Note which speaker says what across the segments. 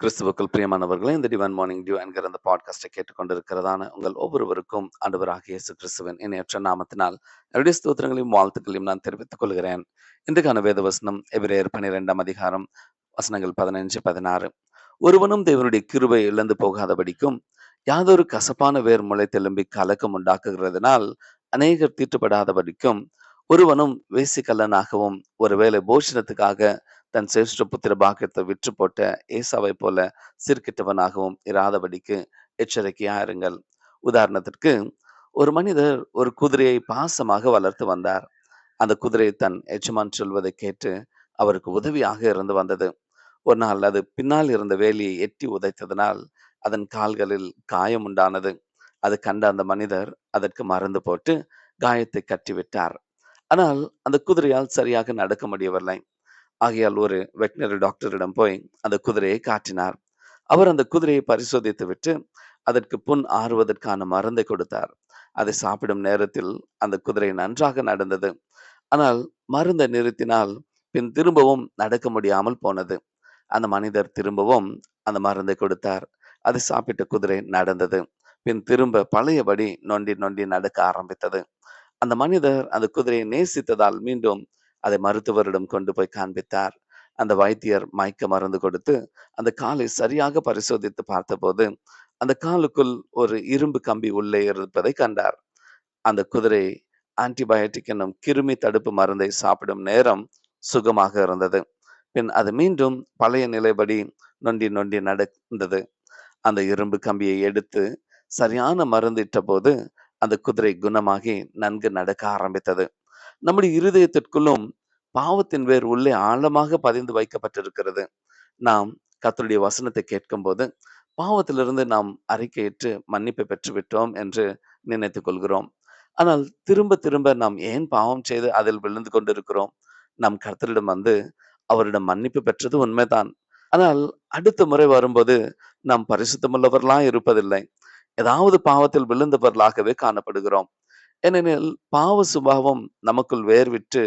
Speaker 1: கிறிஸ்துவுக்குள் பிரியமானவர்களே இந்த டிவன் மார்னிங் டியூ என்கிற அந்த பாட்காஸ்டை கேட்டுக்கொண்டிருக்கிறதான உங்கள் ஒவ்வொருவருக்கும் ஆண்டவராக இயேசு கிறிஸ்துவின் இணையற்ற நாமத்தினால் என்னுடைய ஸ்தோத்திரங்களையும் வாழ்த்துக்களையும் நான் தெரிவித்துக் கொள்கிறேன். இன்றைக்கான வேத வசனம் எபிரேயர் பனிரெண்டாம் அதிகாரம் வசனங்கள் பதினைஞ்சு பதினாறு. ஒருவனும் தேவனுடைய கிருபை இழந்து போகாதபடிக்கும் யாதொரு கசப்பான வேர் முளை தெலும்பி கலக்கம் உண்டாக்குகிறதுனால் அநேகர் தீட்டுப்படாதபடிக்கும் ஒருவனும் வேசிக்கல்லனாகவும் ஒருவேளை போஷணத்துக்காக தன் சேஷ்ட புத்திர பாக்கியத்தை விற்று போட்ட ஏசாவை போல சிறுக்கிட்டவனாகவும் இராதபடிக்கு எச்சரிக்கையா இருங்கள் உதாரணத்திற்கு ஒரு மனிதர் ஒரு குதிரையை பாசமாக வளர்த்து வந்தார். அந்த குதிரை தன் எஜமான் சொல்வதை கேட்டு அவருக்கு உதவியாக இருந்து வந்தது. ஒரு நாள் அது பின்னால் இருந்த வேலியை எட்டி உதைத்ததனால் அதன் கால்களில் காயம் உண்டானது. அது கண்ட அந்த மனிதர் அதற்கு மருந்து போட்டு காயத்தை கட்டிவிட்டார். ஆனால் அந்த குதிரையால் சரியாக நடக்க முடியவில்லை. ஆகையால் ஒரு வெட்டினரி டாக்டரிடம் போய் அந்த குதிரையை காட்டினார். அவர் அந்த குதிரையை பரிசோதித்து விட்டு அதற்கு புண் ஆறுவதற்கான மருந்தை கொடுத்தார். அதை சாப்பிடும் நேரத்தில் அந்த குதிரை நன்றாக நடந்தது. ஆனால் மருந்தை நிறுத்தினால் பின் திரும்பவும் நடக்க முடியாமல் போனது. அந்த மனிதர் திரும்பவும் அந்த மருந்தை கொடுத்தார். அதை சாப்பிட்ட குதிரை நடந்தது. பின் திரும்ப பழையபடி நொண்டி நொண்டி நடக்க ஆரம்பித்தது. அந்த மனிதர் அந்த குதிரையை நேசித்ததால் மீண்டும் அதை மருத்துவரிடம் கொண்டு போய் காண்பித்தார். அந்த வைத்தியர் மயக்க மருந்து கொடுத்து அந்த காலை சரியாக பரிசோதித்து பார்த்தபோது அந்த காலுக்குள் ஒரு இரும்பு கம்பி உள்ளே இருப்பதை கண்டார். அந்த குதிரை ஆன்டிபயோட்டிக் என்னும் கிருமி தடுப்பு மருந்தை சாப்பிடும் நேரம் சுகமாக இருந்தது. பின் அது மீண்டும் பழைய நிலைப்படி நொண்டி நொண்டி நடந்தது. அந்த இரும்பு கம்பியை எடுத்து சரியான மருந்திட்ட போது அந்த குதிரை குணமாகி நன்கு நடக்க ஆரம்பித்தது. நம்முடைய இருதயத்திற்குள்ளும் பாவத்தின் வேர் உள்ளே ஆழமாக பதிந்து வைக்கப்பட்டிருக்கிறது. நாம் கத்தருடைய வசனத்தை கேட்கும்போது பாவத்திலிருந்து நாம் அறிக்கையிட்டு மன்னிப்பை பெற்றுவிட்டோம் என்று நினைத்துக் கொள்கிறோம். ஆனால் திரும்ப திரும்ப நாம் ஏன் பாவம் செய்து அதில் விழுந்து கொண்டிருக்கிறோம்? நம் கர்த்தரிடம் வந்து அவரிடம் மன்னிப்பு பெற்றது உண்மைதான். ஆனால் அடுத்த முறை வரும்போது நாம் பரிசுத்தமுள்ளவர்களா இருப்பதில்லை. ஏதாவது பாவத்தில் விழுந்தவர்களாகவே காணப்படுகிறோம். ஏனெனில் பாவ சுபாவம் நமக்குள் வேர்விட்டு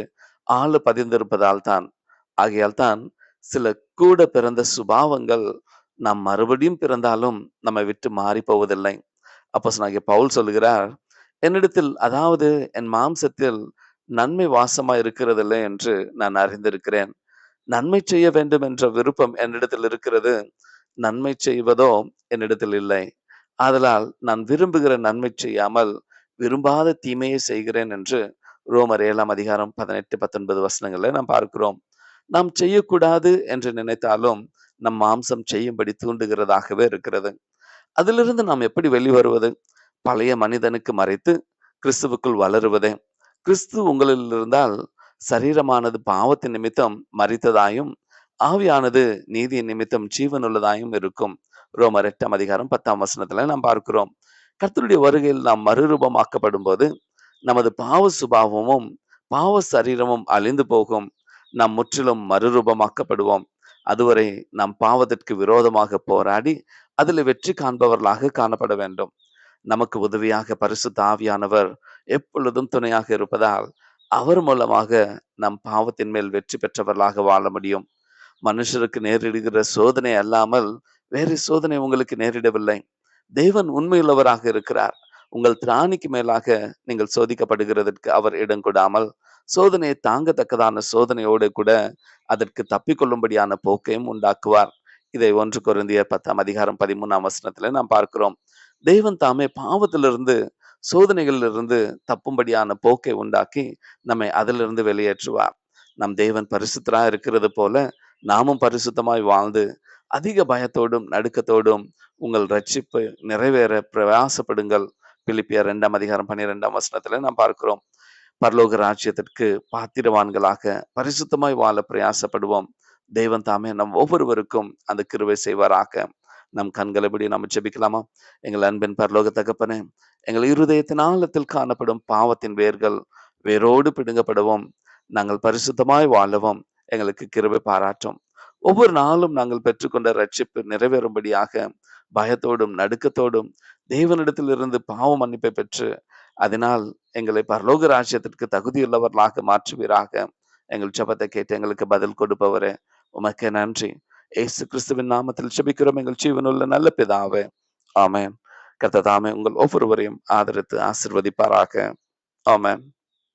Speaker 1: ஆளு பதிந்திருப்பதால் தான் ஆகையால் தான் சில கூட பிறந்த சுபாவங்கள் நாம் மறுபடியும் பிறந்தாலும் நம்மை விட்டு மாறி போவதில்லை. அப்போ நாகிய பவுல் சொல்கிறார் என்னிடத்தில் அதாவது என் மாம்சத்தில் நன்மை வாசமா இருக்கிறதில்லை என்று நான் அறிந்திருக்கிறேன். நன்மை செய்ய வேண்டும் என்ற விருப்பம் என்னிடத்தில் இருக்கிறது. நன்மை செய்வதோ என்னிடத்தில் இல்லை. ஆதலால் நான் விரும்புகிற நன்மை செய்யாமல் விரும்பாத தீமையை செய்கிறேன் என்று ரோமர் ஏழாம் அதிகாரம் பதினெட்டு பத்தொன்பது வசனங்களை நாம் பார்க்கிறோம். நாம் செய்யக்கூடாது என்று நினைத்தாலும் நம் மாம்சம் செய்யும்படி தூண்டுகிறதாகவே இருக்கிறது. அதிலிருந்து நாம் எப்படி வெளிவருவது? பழைய மனிதனுக்கு மறைத்து கிறிஸ்துவுக்குள் வளருவதே. கிறிஸ்து உங்களில் இருந்தால் சரீரமானது பாவத்தின் நிமித்தம் மறித்ததாயும் ஆவியானது நீதியின் நிமித்தம் ஜீவனுள்ளதாயும் இருக்கும். ரோமர் எட்டாம் அதிகாரம் பத்தாம் வசனத்துல நாம் பார்க்கிறோம். கர்த்தருடைய வருகையில் நாம் மறுரூபமாக்கப்படும் போது நமது பாவ சுபாவமும் பாவ சரீரமும் அழிந்து போகும். நாம் முற்றிலும் மறுரூபமாக்கப்படுவோம். அதுவரை நாம் பாவத்திற்கு விரோதமாக போராடி அதில் வெற்றி காண்பவர்களாக காணப்பட வேண்டும். நமக்கு உதவியாக பரிசு தாவியானவர் எப்பொழுதும் துணையாக இருப்பதால் அவர் மூலமாக நம் பாவத்தின் மேல் வெற்றி பெற்றவர்களாக வாழ முடியும். மனுஷருக்கு நேரிடுகிற சோதனை அல்லாமல் வேறு சோதனை உங்களுக்கு நேரிடவில்லை. தேவன் உண்மையுள்ளவராக இருக்கிறார். உங்கள் திராணிக்கு மேலாக நீங்கள் சோதிக்கப்படுகிறதற்கு அவர் இடம் கொடாமல் சோதனையை தாங்கத்தக்கதான சோதனையோடு கூட அதற்கு தப்பிக்கொள்ளும்படியான போக்கையும் உண்டாக்குவார். இதை ஒன்று குருந்திய பத்தாம் அதிகாரம் பதிமூணாம் வசனத்துல நாம் பார்க்கிறோம். தேவன் தாமே பாவத்திலிருந்து சோதனைகளிலிருந்து தப்பும்படியான போக்கை உண்டாக்கி நம்மை அதிலிருந்து வெளியேற்றுவார். நம் தேவன் பரிசுத்தராக இருக்கிறது போல நாமும் பரிசுத்தமாய் வாழ்ந்து அதிக பயத்தோடும் நடுக்கத்தோடும் உங்கள் ரட்சிப்பு நிறைவேற பிரயாசப்படுங்கள். பிலிப்பியர் இரண்டாம் அதிகாரம் பன்னிரெண்டாம் வசனத்துல நாம் பார்க்கிறோம். பரலோக ராஜ்யத்திற்கு பாத்திரவான்களாக பரிசுத்தமாய் வாழ பிரயாசப்படுவோம். தெய்வம் தாமே நம் ஒவ்வொருவருக்கும் அந்த கிருவை செய்வாராக. நம் கண்களை இப்படி நம்ம ஜெபிக்கலாமா? எங்கள் அன்பின் பரலோக தகப்பனே எங்கள் இருதயத்தின் ஆழத்தில் காணப்படும் பாவத்தின் வேர்கள் வேரோடு பிடுங்கப்படுவோம். நாங்கள் பரிசுத்தமாய் வாழவும் எங்களுக்கு கிருவை பாராட்டும். ஒவ்வொரு நாளும் நாங்கள் பெற்றுக்கொண்ட ரட்சிப்பு நிறைவேறும்படியாக பயத்தோடும் நடுக்கத்தோடும் தேவனிடத்திலிருந்து பாவ மன்னிப்பை பெற்று அதனால் எங்களை பரலோக ராஜ்யத்திற்கு தகுதியுள்ளவர்களாக மாற்றுவீராக. எங்கள் ஜபத்தை கேட்டு எங்களுக்கு பதில் கொடுப்பவரே உமக்கு நன்றி. ஏசு கிறிஸ்துவின் நாமத்தில் ஜபிக்கிறோம். எங்கள் ஜீவனுள்ள நல்ல பிதாவே. ஆமேன். கர்த்தர் தாமே உங்கள் ஒவ்வொருவரையும் ஆதரித்து ஆசிர்வதிப்பாராக. ஆமேன்.